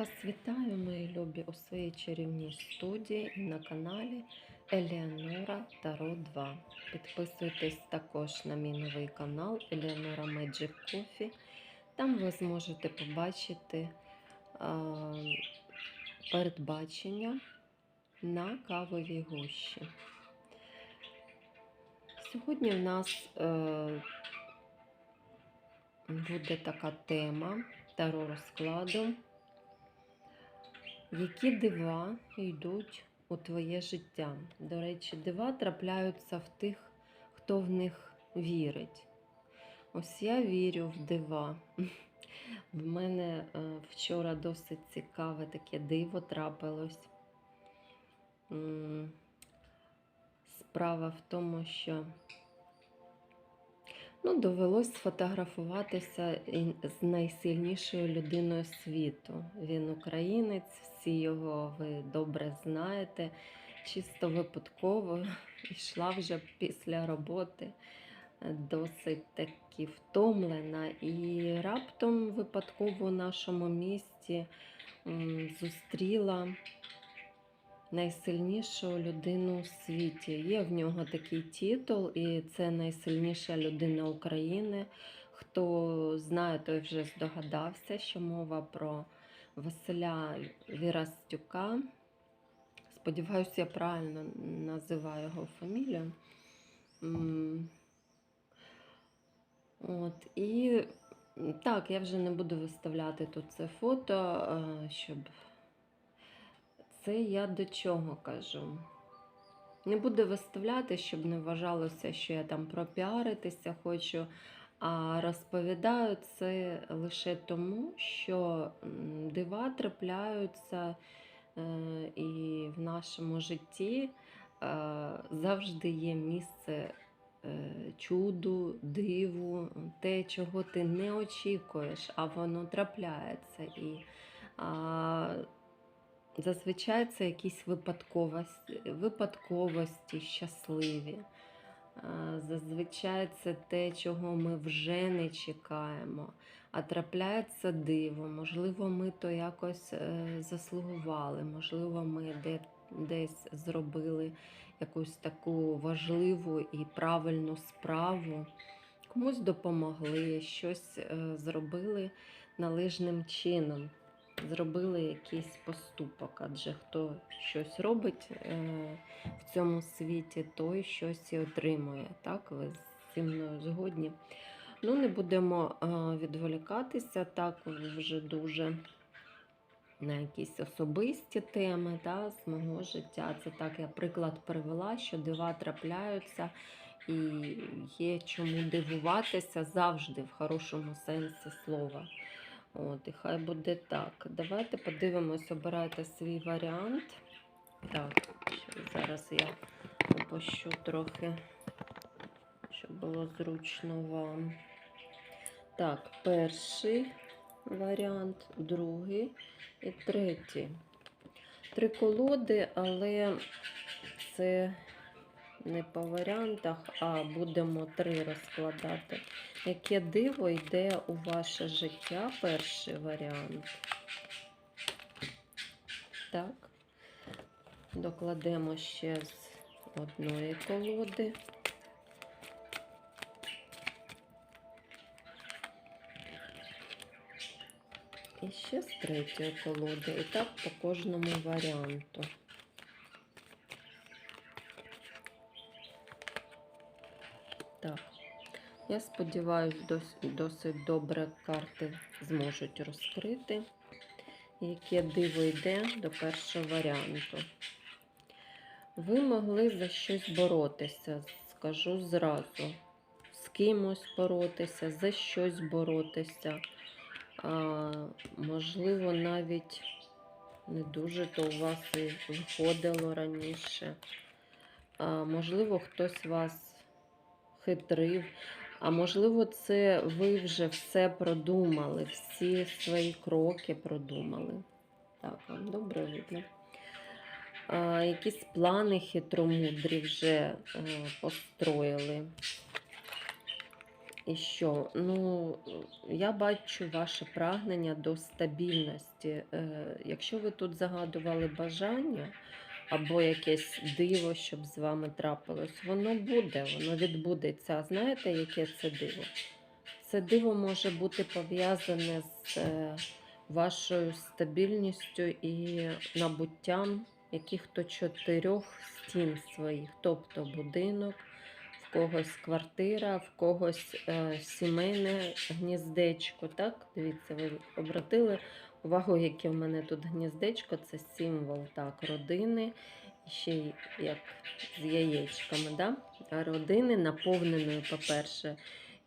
вас вітаю, мої любі, у своїй чарівній студії і на каналі Елеонора Таро 2. Підписуйтесь також на мій новий канал Елеонора Magic Coffee. Там ви зможете побачити а, передбачення на кавовій гущі. Сьогодні в нас е, буде така тема таро розкладу. Які дива йдуть у твоє життя? До речі, дива трапляються в тих, хто в них вірить. Ось я вірю в дива. В мене е, вчора досить цікаве таке диво трапилось. Справа в тому, що ну, довелось сфотографуватися з найсильнішою людиною світу. Він українець, всі його ви добре знаєте. Чисто випадково йшла вже після роботи досить таки втомлена. І раптом випадково у нашому місті зустріла найсильнішу людину у світі. Є в нього такий титул, і це найсильніша людина України. Хто знає, той вже здогадався, що мова про Василя Вірастюка. Сподіваюся, я правильно називаю його фамілію. От, і так, я вже не буду виставляти тут це фото, е, щоб це я до чого кажу. Не буду виставляти, щоб не вважалося, що я там пропіаритися хочу. А розповідаю це лише тому, що дива трапляються е, і в нашому житті е, завжди є місце е, чуду, диву, те, чого ти не очікуєш, а воно трапляється. І зазвичай це якісь випадковості, випадковості щасливі. Зазвичай це те, чого ми вже не чекаємо, а трапляється диво. Можливо, ми то якось е, заслугували, можливо, ми де, десь зробили якусь таку важливу і правильну справу, комусь допомогли, щось е, зробили належним чином, зробили якийсь поступок, адже хто щось робить е, в цьому світі, той щось і отримує. Так, ви зі мною згодні. Ну, не будемо е, відволікатися так вже дуже на якісь особисті теми та, з мого життя. Це так я приклад привела, що дива трапляються і є чому дивуватися завжди в хорошому сенсі слова. От, і хай буде так. Давайте подивимось, обирайте свій варіант. Так, зараз я опущу трохи, щоб було зручно вам. Так, перший варіант, другий і третій. Три колоди, але це не по варіантах, а будемо три розкладати. Яке диво йде у ваше життя? Перший варіант. Так. Докладемо ще з одної колоди. І ще з третьої колоди. І так по кожному варіанту. Я сподіваюся, досить, досить добре карти зможуть розкрити. Яке диво йде до першого варіанту. Ви могли за щось боротися, скажу зразу. З кимось боротися, за щось боротися. А, можливо, навіть не дуже то у вас і виходило раніше. А, можливо, хтось вас хитрив. А можливо, це ви вже все продумали, всі свої кроки продумали. Так, вам добре видно. А, якісь плани хитромудрі вже е, построїли. І що? Ну, я бачу ваше прагнення до стабільності. Е, якщо ви тут загадували бажання або якесь диво, щоб з вами трапилось, воно буде, воно відбудеться. А знаєте, яке це диво? Це диво може бути пов'язане з е, вашою стабільністю і набуттям яких-то чотирьох стін своїх, тобто будинок, в когось квартира, в когось е, сімейне гніздечко. Так, дивіться, ви обратили увагу, яке в мене тут гніздечко, це символ так, родини, ще як з яєчками. Да? Родини наповненої, по-перше,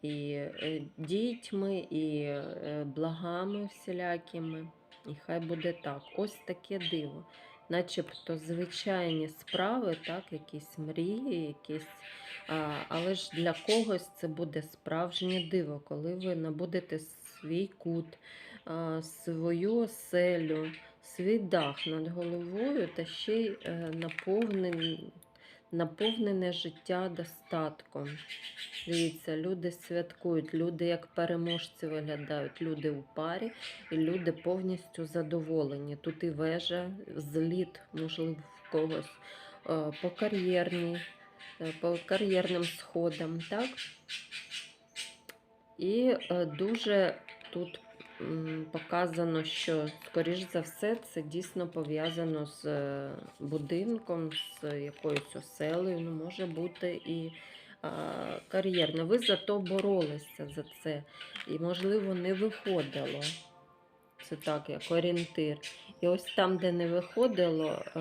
і е, дітьми, і е, благами всілякими. І хай буде так. Ось таке диво. Начебто звичайні справи, так, якісь мрії, якісь. А, але ж для когось це буде справжнє диво, коли ви набудете свій кут, свою оселю, свій дах над головою та ще й е, наповнений, наповнене життя достатком. Дивіться, люди святкують, люди як переможці виглядають, люди у парі, і люди повністю задоволені. Тут і вежа, зліт, можливо, в когось е, по кар'єрній, е, по кар'єрним сходам, так? І е, дуже тут показано, що, скоріш за все, це дійсно пов'язано з е, будинком, з якоюсь оселею, ну, може бути і кар'єрно. Ви за то боролися за це. І, можливо, не виходило. Це так, як орієнтир. І ось там, де не виходило, е,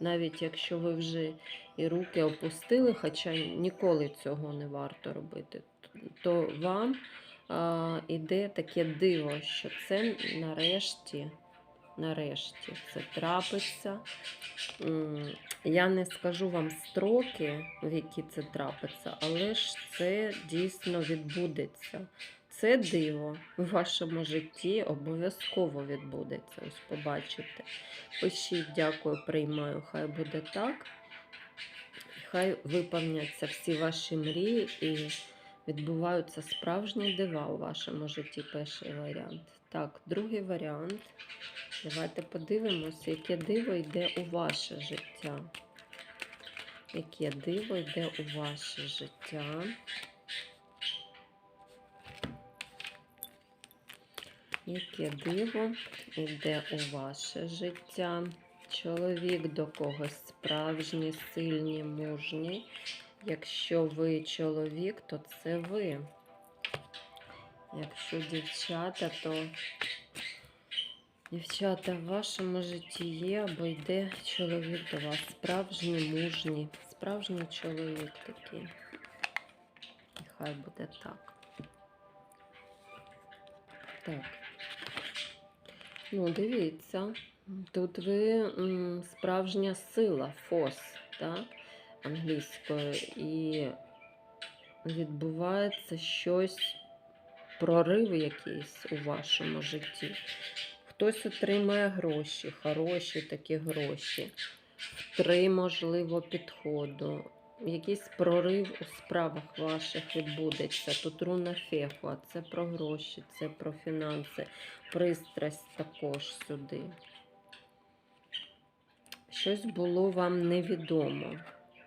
навіть якщо ви вже і руки опустили, хоча ніколи цього не варто робити, то вам іде таке диво, що це нарешті, нарешті це трапиться. Я не скажу вам строки, в які це трапиться, але ж це дійсно відбудеться. Це диво в вашому житті обов'язково відбудеться. Ось побачите. Пишіть, дякую, приймаю. Хай буде так. Хай виповняться всі ваші мрії і відбуваються справжні дива у вашому житті. Перший варіант. Так, другий варіант. Давайте подивимося, яке диво йде у ваше життя. Яке диво йде у ваше життя. Яке диво йде у ваше життя? Чоловік до когось справжній, сильний, мужній. Якщо ви чоловік, то це ви. Якщо дівчата, то дівчата в вашому житті є або йде чоловік до вас. Справжній мужній, справжній чоловік такий. І хай буде так. Так. Ну, дивіться, тут ви справжня сила, фос, так, англійською, і відбувається щось, прорив якийсь у вашому житті. Хтось отримає гроші, хороші такі гроші, три, можливо, підходу. Якийсь прорив у справах ваших відбудеться. Тут руна феху, це про гроші, це про фінанси пристрасть також сюди. Щось було вам невідомо.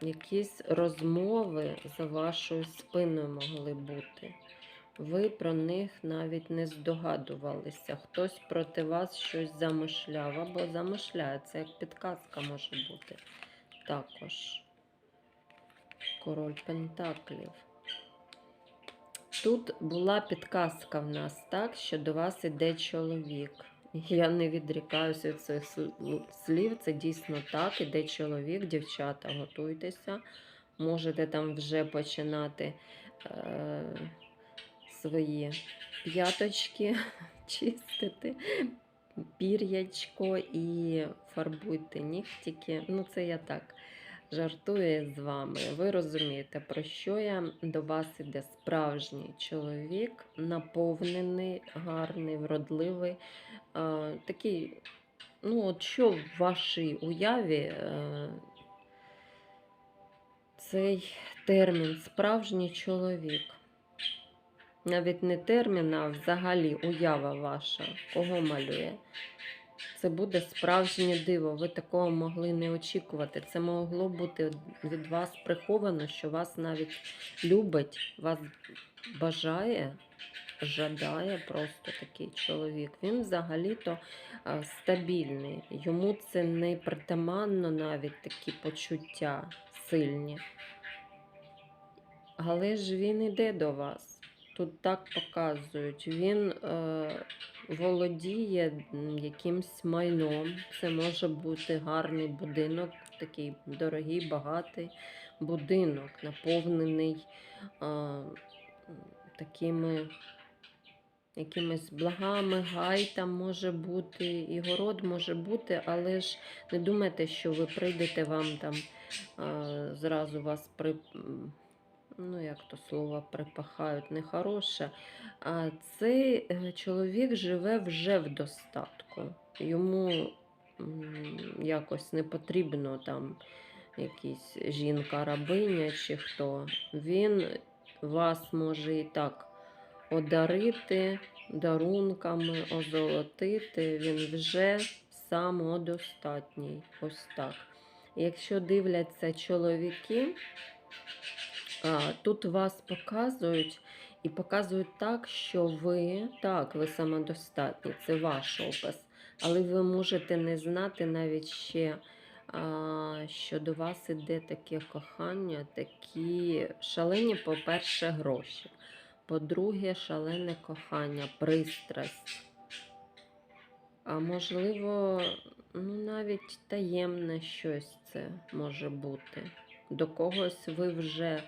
Якісь розмови за вашою спиною могли бути. Ви про них навіть не здогадувалися. Хтось проти вас щось замишляв або замишляє. Це як підказка може бути. Також король Пентаклів. Тут була підказка в нас, так, що до вас іде чоловік. Я не відрікаюся від цих слів. Це дійсно так. Іде чоловік, дівчата, готуйтеся. Можете там вже починати е, свої п'яточки чистити, пір'ячко і фарбуйте нігтики. Ну, це я так жартую з вами. Ви розумієте, про що я до вас іде справжній чоловік, наповнений, гарний, вродливий. Такий, ну, от що в вашій уяві е, цей термін справжній чоловік. Навіть не термін, а взагалі уява ваша, кого малює. Це буде справжнє диво. Ви такого могли не очікувати. Це могло бути від вас приховано, що вас навіть любить, вас бажає, жадає просто такий чоловік. Він взагалі-то стабільний. Йому це не притаманно навіть такі почуття сильні. Але ж він іде до вас. Тут так показують. Він е, володіє якимсь майном. Це може бути гарний будинок, такий дорогий, багатий будинок, наповнений е, такими якимись благами, гай там може бути, і город може бути, але ж не думайте, що ви прийдете, вам там е, зразу вас при. Ну, як то слово припахають, нехороше. А цей е, чоловік живе вже в достатку. Йому якось не потрібно там якісь жінка-рабиня чи хто. Він вас може і так одарити дарунками, озолотити. Він вже самодостатній. Ось так. Якщо дивляться чоловіки, тут вас показують і показують так, що ви так, ви самодостатні, це ваш опис. Але ви можете не знати навіть ще, що до вас іде таке кохання, такі шалені, по-перше, гроші. По-друге, шалене кохання, пристрасть. А можливо, ну навіть таємне щось це може бути. До когось ви вже,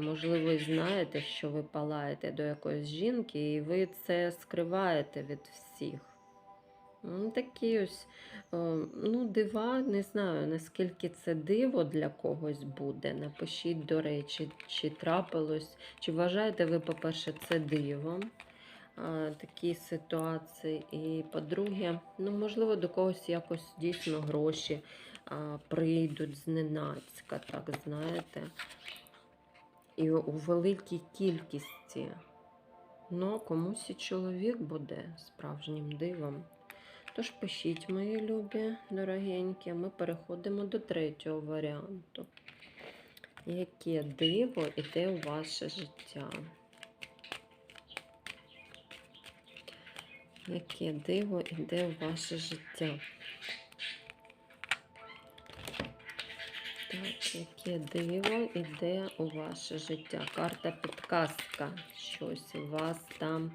можливо, знаєте, що ви палаєте до якоїсь жінки, і ви це скриваєте від всіх. Такі ось е, ну, дива, не знаю, наскільки це диво для когось буде. Напишіть, до речі, чи трапилось, чи вважаєте ви, по-перше, це дивом такі ситуації. І по-друге, ну, можливо, до когось якось дійсно гроші прийдуть зненацька, так знаєте. І у великій кількості. Ну, комусь і чоловік буде справжнім дивом. Тож пишіть, мої любі, дорогенькі, ми переходимо до третього варіанту. Яке диво іде у ваше життя? Яке диво іде у ваше життя? Яке диво іде у ваше життя? Карта підказка. Щось у вас там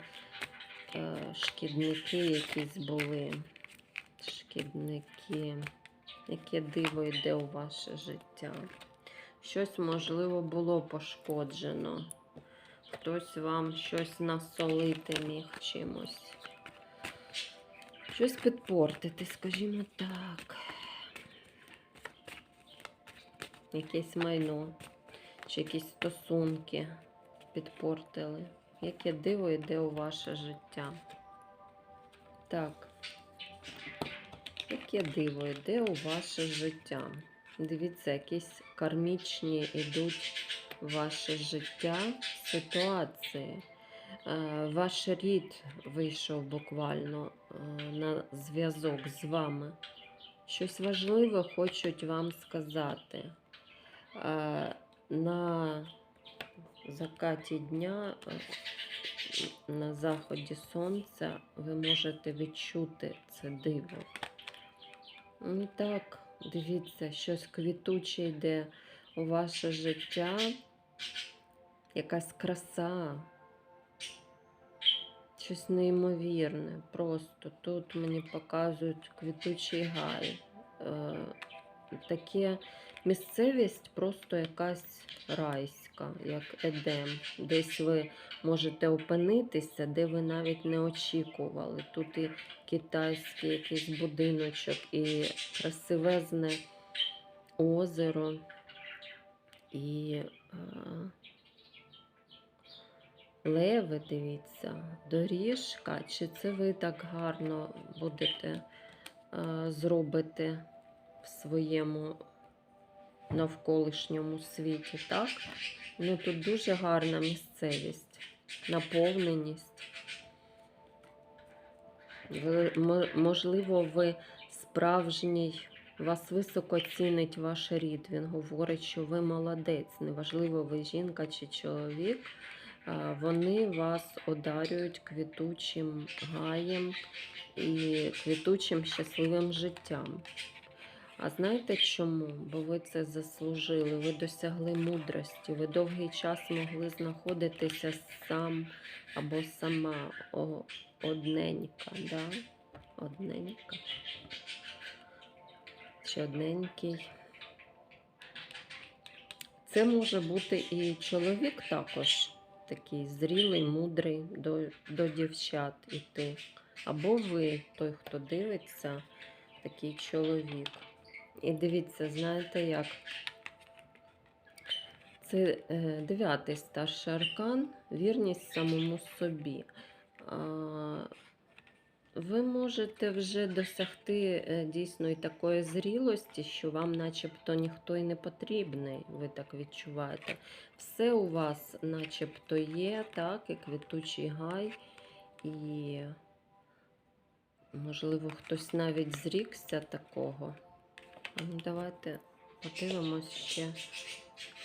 е, шкідники якісь були. Шкідники. Яке диво йде у ваше життя? Щось, можливо, було пошкоджено. Хтось вам щось насолити міг чимось. Щось підпортити, скажімо так. Якесь майно, чи якісь стосунки підпортили. Яке диво йде у ваше життя? Так. Яке диво йде у ваше життя? Дивіться, якісь кармічні йдуть в ваше життя ситуації. Е, Ваш рід вийшов буквально е, на зв'язок з вами. Щось важливе хочуть вам сказати. Е, На закаті дня, е, на заході сонця, ви можете відчути це диво. Ну так, дивіться, щось квітуче йде у ваше життя, якась краса, щось неймовірне. Просто тут мені показують квітучий гай. Е, таке місцевість просто якась райська, як Едем. Десь ви можете опинитися, де ви навіть не очікували. Тут і китайський якийсь будиночок, і красивезне озеро, і е, леви, дивіться, доріжка. Чи це ви так гарно будете е, зробити в своєму навколишньому світі, так? Ну тут дуже гарна місцевість. наповненість. Можливо, ви справжній, вас високо цінить ваш рід. Він говорить, що ви молодець, неважливо, ви жінка чи чоловік. Вони вас одарюють квітучим гаєм і квітучим щасливим життям. А знаєте чому? Бо ви це заслужили, ви досягли мудрості, ви довгий час могли знаходитися сам або сама одненька, да? Одненька. Чи одненький. Це може бути і чоловік також такий зрілий, мудрий до, до дівчат іти. Або ви, той, хто дивиться, такий чоловік. І дивіться, знаєте як? Це е, дев'ятий старший аркан, вірність самому собі. Ви можете вже досягти е, дійсно і такої зрілості, що вам начебто ніхто і не потрібний, ви так відчуваєте. Все у вас начебто є, так, і квітучий гай, і можливо хтось навіть зрікся такого. Давайте подивимось ще.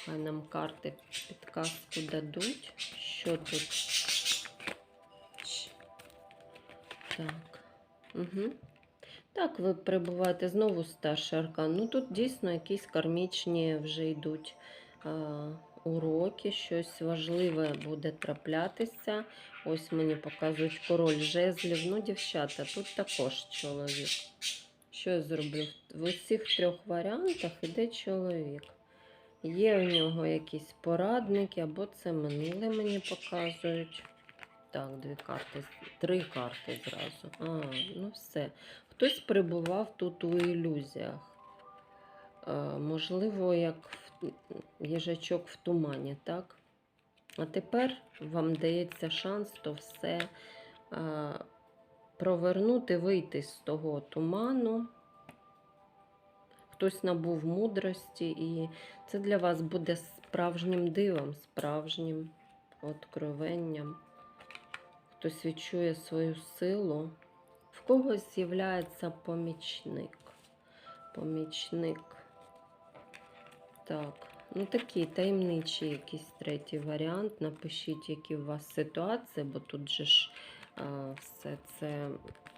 Хай нам карти підказку дадуть. Що тут? Так. Угу. Так, ви перебуваєте знову старший аркан. Ну тут дійсно якісь кармічні вже йдуть а, уроки, щось важливе буде траплятися. Ось мені показують король жезлів. Ну, дівчата, тут також чоловік. Що я зроблю? В усіх трьох варіантах іде чоловік. Є у нього якісь порадники, або це минуле мені показують. Так, дві карти, три карти зразу. А, ну все. Хтось перебував тут у ілюзіях. Е, можливо, як в- їжачок в тумані, так? А тепер вам дається шанс то все е, провернути, вийти з того туману. Хтось набув мудрості, і це для вас буде справжнім дивом, справжнім откровенням. Хтось відчує свою силу. В когось з'являється помічник. Помічник. Так, ну такий таємничий якийсь третій варіант. Напишіть, які у вас ситуації, бо тут же ж все це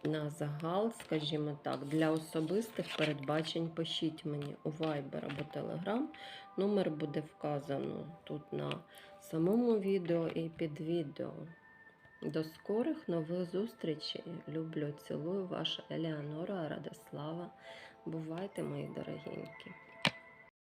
на загал, скажімо так. Для особистих передбачень пишіть мені у Viber або Telegram. Номер буде вказано тут на самому відео і під відео. До скорих нових зустрічей. Люблю, цілую ваша Елеонора Радислава. Бувайте, мої дорогенькі.